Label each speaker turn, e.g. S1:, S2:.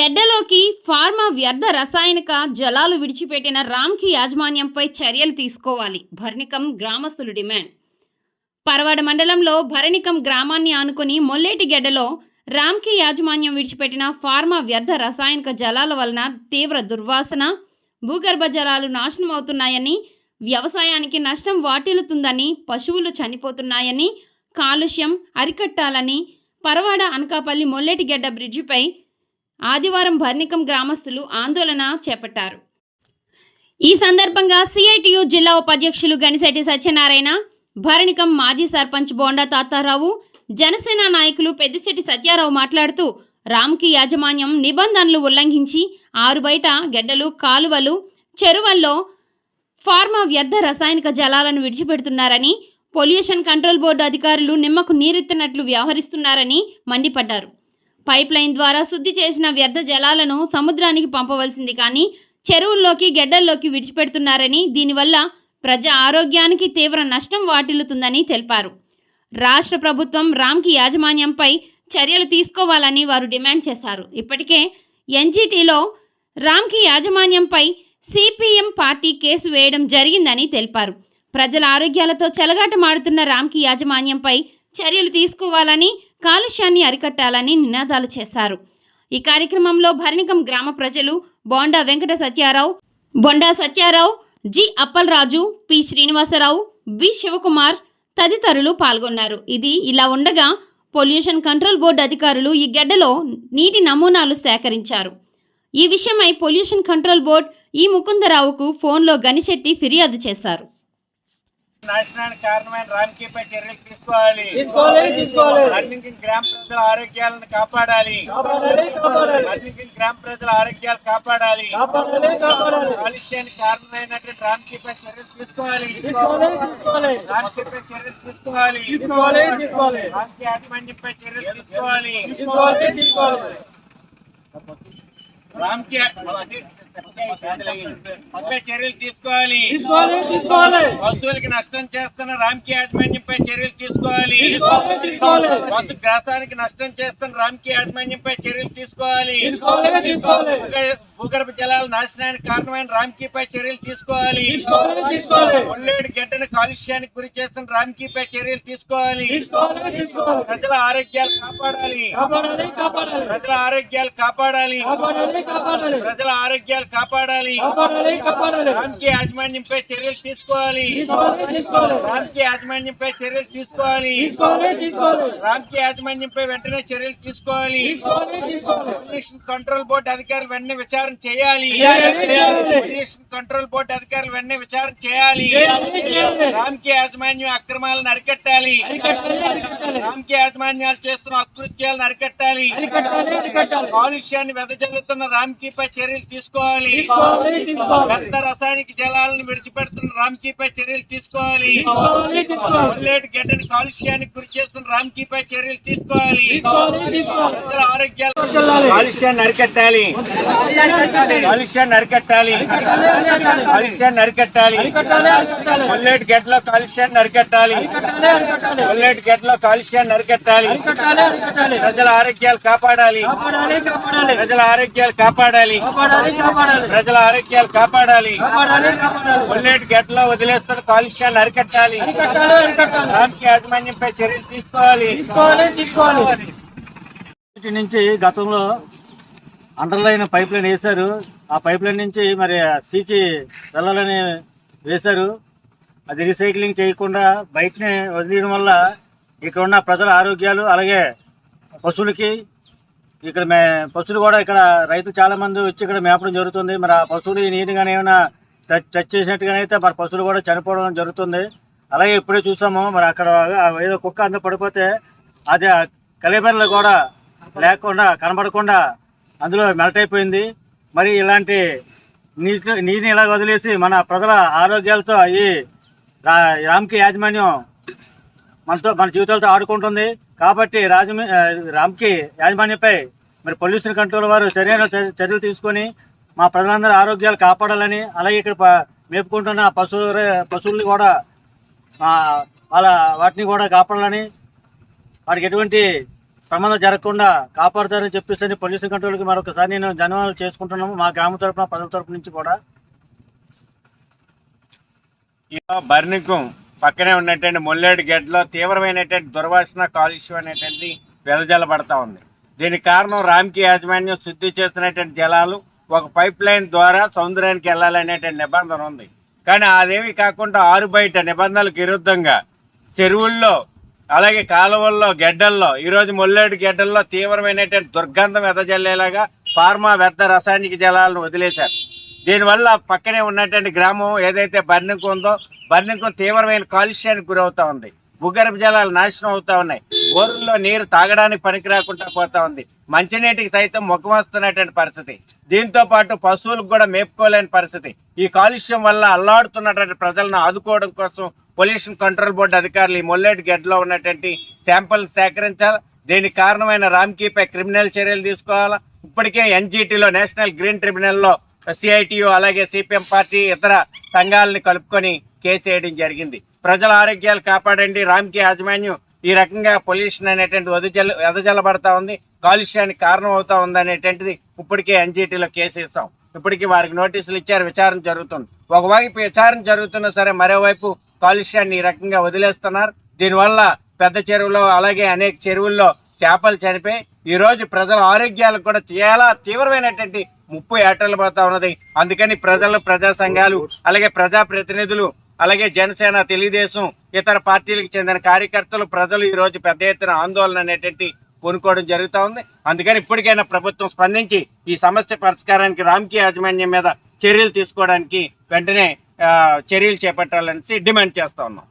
S1: గెడ్డలోకి pharma వ్యర్థ రసాయనిక జలాలు విడిచిపెట్టిన రామ్కి యాజమాన్యంపై చర్యలు తీసుకోవాలి. భరణికం గ్రామస్తులు డిమాండ్. పరవాడ మండలంలో భరణికం గ్రామాన్ని ఆనుకుని మొల్లేటి గెడ్డలో రామ్కి యాజమాన్యం విడిచిపెట్టిన ఫార్మా వ్యర్థ రసాయనిక జలాల వలన తీవ్ర దుర్వాసన భూగర్భ జలాలు నాశనం అవుతున్నాయని వ్యవసాయానికి నష్టం వాటిల్లుతుందని పశువులు చనిపోతున్నాయని కాలుష్యం అరికట్టాలని పరవాడ అనకాపల్లి మొల్లేటిగెడ్డ బ్రిడ్జిపై ఆదివారం భర్నికం గ్రామస్తులు ఆందోళన చేపట్టారు. ఈ సందర్భంగా సిఐటియు జిల్లా ఉపాధ్యక్షులు గనిశెట్టి సత్యనారాయణ భరణికం మాజీ సర్పంచ్ బోండా తాతారావు జనసేన నాయకులు పెద్దిశెట్టి సత్యారావు మాట్లాడుతూ రామ్కి యాజమాన్యం నిబంధనలు ఉల్లంఘించి ఆరు బయట గెడ్డలు కాలువలు చెరువల్లో ఫార్మా వ్యర్థ రసాయనిక జలాలను విడిచిపెడుతున్నారని పొల్యూషన్ కంట్రోల్ బోర్డు అధికారులు నిమ్మకు నీరెత్తినట్లు వ్యవహరిస్తున్నారని మండిపడ్డారు. పైప్ లైన్ ద్వారా శుద్ధి చేసిన వ్యర్థ జలాలను సముద్రానికి పంపవలసింది. కానీ చెరువుల్లోకి గెడ్డల్లోకి విడిచిపెడుతున్నారని దీనివల్ల ప్రజా ఆరోగ్యానికి తీవ్ర నష్టం వాటిల్లుతుందని తెలిపారు. రాష్ట్ర ప్రభుత్వం రామ్కి యాజమాన్యంపై చర్యలు తీసుకోవాలని వారు డిమాండ్ చేశారు. ఇప్పటికే ఎన్జీటీలో రామ్కి యాజమాన్యంపై సిపిఎం పార్టీ కేసు వేయడం జరిగిందని తెలిపారు. ప్రజల ఆరోగ్యాలతో చెలగాటమాడుతున్న రామ్కి యాజమాన్యంపై చర్యలు తీసుకోవాలని కాలుష్యాన్ని అరికట్టాలని నినాదాలు చేశారు. ఈ కార్యక్రమంలో భరణికం గ్రామ ప్రజలు Bonda Venkata Satyarao Bonda Satyarao G Appalaraju P Srinivasarao B Sivakumar తదితరులు పాల్గొన్నారు. ఇది ఇలా ఉండగా పొల్యూషన్ కంట్రోల్ బోర్డు అధికారులు ఈ గడ్డలో నీటి నమూనాలు సేకరించారు. ఈ విషయమై పొల్యూషన్ కంట్రోల్ బోర్డు ఈ ముకుందరావుకు ఫోన్లో గనిశెట్టి ఫిర్యాదు చేశారు.
S2: నాశనానికి కారణమైన రాజకీయపై చర్యలు తీసుకోవాలి.
S3: తీసుకోవాలి తీసుకోవాలి.
S2: అన్నింటి గ్రామ ప్రజల ఆరోగ్యాలను కాపాడాలి.
S3: కాపాడాలి కాపాడాలి.
S2: అన్నింటి గ్రామ ప్రజల ఆరోగ్యాలు కాపాడాలి. కాలుష్యానికి కారణమైనటువంటి రాజకీయపై చర్యలు తీసుకోవాలి. రాజకీయపై చర్యలు తీసుకోవాలి. రాజకీయ యాజమాన్యంపై చర్యలు తీసుకోవాలి. పై చర్యలు తీసుకోవాలి.
S3: తీసుకోవాలి తీసుకోవాలి.
S2: పశువులకి నష్టం చేస్తున్న రామ్కి యాజమాన్యంపై చర్యలు తీసుకోవాలి. పశు గ్రాసానికి నష్టం చేస్తున్న రామ్కి యాజమాన్యంపై చర్యలు తీసుకోవాలి.
S3: తీసుకోవాలి తీసుకోవాలి.
S2: భూగ- భూగర్భ జలాల నాశనానికి కారణమైన రామ్కీపై చర్యలు తీసుకోవాలి. ఒళ్ళేడు గడ్డను కాలుష్యానికి గురి చేస్తున్న రామ్కీపై చర్యలు తీసుకోవాలి. ప్రజల ఆరోగ్యాలు కాపాడాలి.
S3: కాపాడాలి కాపాడాలి.
S2: ప్రజల ఆరోగ్యాలు కాపాడాలి.
S3: కాపాడాలి కాపాడాలి.
S2: ప్రజల ఆరోగ్యాలు కాపాడాలి.
S3: కాపాడాలి కాపాడాలి.
S2: రామ్కి యాజమాన్యంపై చర్యలు తీసుకోవాలి. రామ్కి యాజమాన్యంపై చర్యలు తీసుకోవాలి. రామ్కి యాజమాన్యంపై వెంటనే చర్యలు తీసుకోవాలి. పొల్యూషన్ కంట్రోల్ బోర్డు అధికారులు వెంటనే విచారణ చేయాలి. పొల్యూషన్ కంట్రోల్ బోర్డు అధికారులు వెంటనే విచారణ చేయాలి. రామ్కి యాజమాన్యం అక్రమాలను అరికట్టాలి. రామ్కి యాజమాన్యాలు చేస్తున్న అకృత్యాలను అరికట్టాలి. కాలుష్యాన్ని వెదజల్లుతున్న రామ్కీపై చర్యలు తీసుకోవాలి.
S3: తీసుకోవాలి.
S2: వ్యర్థ రసాయనిక జలాలను విడిచిపెడుతున్న రామ్కీపై చర్యలు తీసుకోవాలి. ఒళ్ళేటి గడ్డని కాలుష్యానికి గురి చేస్తున్న రామ్కీపై చర్యలు తీసుకోవాలి. ప్రజల ఆరోగ్యాలు కాలుష్యాన్ని అరికట్టాలి. కాలుష్యాన్ని అరికట్టాలి. కాలుష్యాన్ని అరికట్టాలి. కొల్లేటి గడ్డలో కాలుష్యాన్ని అరికట్టాలి. కొల్లేటి గడ్డలో కాలుష్యాన్ని అరికట్టాలి. ప్రజల ఆరోగ్యాలు కాపాడాలి. ప్రజల ఆరోగ్యాలు కాపాడాలి. ప్రజల ఆరోగ్యాలు కాపాడాలి. కొల్లేటి గడ్డలో వదిలేస్తున్న కాలుష్యాన్ని అరికట్టాలి. రాజకీయ యాజమాన్యంపై చర్యలు తీసుకోవాలి.
S4: నుంచి గతంలో అండర్లైన్ పైప్ లైన్ వేశారు. ఆ పైప్ లైన్ నుంచి మరి సీకి వెళ్ళాలని వేశారు. అది రీసైక్లింగ్ చేయకుండా బయటనే వదిలేయడం వల్ల ఇక్కడ ఉన్న ప్రజల ఆరోగ్యాలు అలాగే పశువులకి ఇక్కడ మే పశువులు కూడా ఇక్కడ రైతులు చాలా మంది వచ్చి ఇక్కడ మేపడం జరుగుతుంది. మరి ఆ పశువులు ఈ నీరు కానీ ఏమైనా టచ్ టచ్ చేసినట్టుగానే అయితే మరి పశువులు కూడా చనిపోవడం జరుగుతుంది. అలాగే ఇప్పుడే చూసాము మరి అక్కడ ఏదో కుక్క అంత పడిపోతే అది కలిబెర్లు కూడా లేకుండా కనబడకుండా అందులో మెల్ట్ అయిపోయింది మరి ఇలాంటి నీటి నీటిని ఇలా వదిలేసి మన ప్రజల ఆరోగ్యాలతో ఈ రామ్కి యాజమాన్యం మనతో మన జీవితాలతో ఆడుకుంటుంది. కాబట్టి రాజమ రామ్కి యాజమాన్యంపై మరి పొల్యూషన్ కంట్రోల్ వారు సరైన చర్యలు తీసుకొని మా ప్రజలందరూ ఆరోగ్యాలు కాపాడాలని అలాగే ఇక్కడ మేపుకుంటున్న పశువు పశువుల్ని కూడా వాళ్ళ వాటిని కూడా కాపాడాలని వాటికి ఎటువంటి ప్రమాదం జరగకుండా కాపాడుతారని చెప్పేసి పొల్యూషన్ కంట్రోల్కి మరొకసారి నేను ధన్యవాదాలు చేసుకుంటున్నాము మా గ్రామ తరపున ప్రజల తరపు నుంచి కూడా.
S2: బర్నికం పక్కనే ఉన్నటువంటి మొల్లేడు గడ్డలో తీవ్రమైనటువంటి దుర్వాసన కాలుష్యం అనేటువంటి వెదజల్లబడతా ఉంది. దీనికి కారణం రామ్కి యాజమాన్యం శుద్ధి చేస్తున్నటువంటి జలాలు ఒక పైప్ లైన్ ద్వారా సముద్రానికి వెళ్ళాలనేటువంటి నిబంధన ఉంది. కానీ అదేమి కాకుండా ఆరు బయట నిబంధనలకు విరుద్ధంగా చెరువుల్లో అలాగే కాలువల్లో గెడ్డల్లో ఈరోజు మొల్లేడు గెడ్డల్లో తీవ్రమైనటువంటి దుర్గంధం వెదజల్లేలాగా ఫార్మా వ్యర్థ రసాయనిక జలాలను వదిలేశారు. దీనివల్ల పక్కనే ఉన్నటువంటి గ్రామం ఏదైతే బర్నింకు ఉందో బర్నింకు తీవ్రమైన కాలుష్యానికి గురవుతా ఉంది. భూగర్భ జలాలు నాశనం అవుతా ఉన్నాయి. బోరుల్లో నీరు తాగడానికి పనికి రాకుండా పోతా ఉంది. మంచినీటికి సైతం ముఖమస్తున్నటువంటి పరిస్థితి. దీంతో పాటు పశువులకు కూడా మేపుకోలేని పరిస్థితి. ఈ కాలుష్యం వల్ల అల్లాడుతున్నటువంటి ప్రజలను ఆదుకోవడం కోసం పొల్యూషన్ కంట్రోల్ బోర్డు అధికారులు ఈ మొల్లేటి గడ్డలో ఉన్నటువంటి శాంపుల్ సేకరించాలి. దీనికి కారణమైన రామ్కీపై క్రిమినల్ చర్యలు తీసుకోవాలా? ఇప్పటికే ఎన్జీటీలో నేషనల్ గ్రీన్ ట్రిబ్యునల్లో సిఐటియు అలాగే సిపిఎం పార్టీ ఇతర సంఘాలని కలుపుకొని కేసు వేయడం జరిగింది. ప్రజల ఆరోగ్యాలు కాపాడండి. రామ్కి యాజమాన్యం ఈ రకంగా పొల్యూషన్ అనేటువంటి వదజల వెదజల్లబడతా ఉంది. కాలుష్యానికి కారణం అవుతా ఉంది అనేటువంటిది ఇప్పటికే ఎన్జిటిలో కేసు ఇస్తాం ఇప్పటికీ వారికి నోటీసులు ఇచ్చారు. విచారణ జరుగుతుంది. ఒకవైపు విచారణ జరుగుతున్నా సరే మరోవైపు కాలుష్యాన్ని ఈ రకంగా వదిలేస్తున్నారు. దీనివల్ల పెద్ద చెరువులో అలాగే అనేక చెరువుల్లో చేపలు చనిపోయి ఈరోజు ప్రజల ఆరోగ్యాలకు కూడా చాలా తీవ్రమైనటువంటి ముప్పు పోతా ఉన్నది. అందుకని ప్రజలు ప్రజా సంఘాలు అలాగే ప్రజా ప్రతినిధులు అలాగే జనసేన తెలుగుదేశం ఇతర పార్టీలకు చెందిన కార్యకర్తలు ప్రజలు ఈరోజు పెద్ద ఎత్తున ఆందోళన అనేటువంటి కొనుక్కోవడం జరుగుతూ ఉంది. అందుకని ఇప్పటికైనా ప్రభుత్వం స్పందించి ఈ సమస్య పరిష్కారానికి రామ్కి యాజమాన్యం మీద చర్యలు తీసుకోవడానికి వెంటనే చర్యలు చేపట్టాలనేసి డిమాండ్ చేస్తా ఉన్నాం.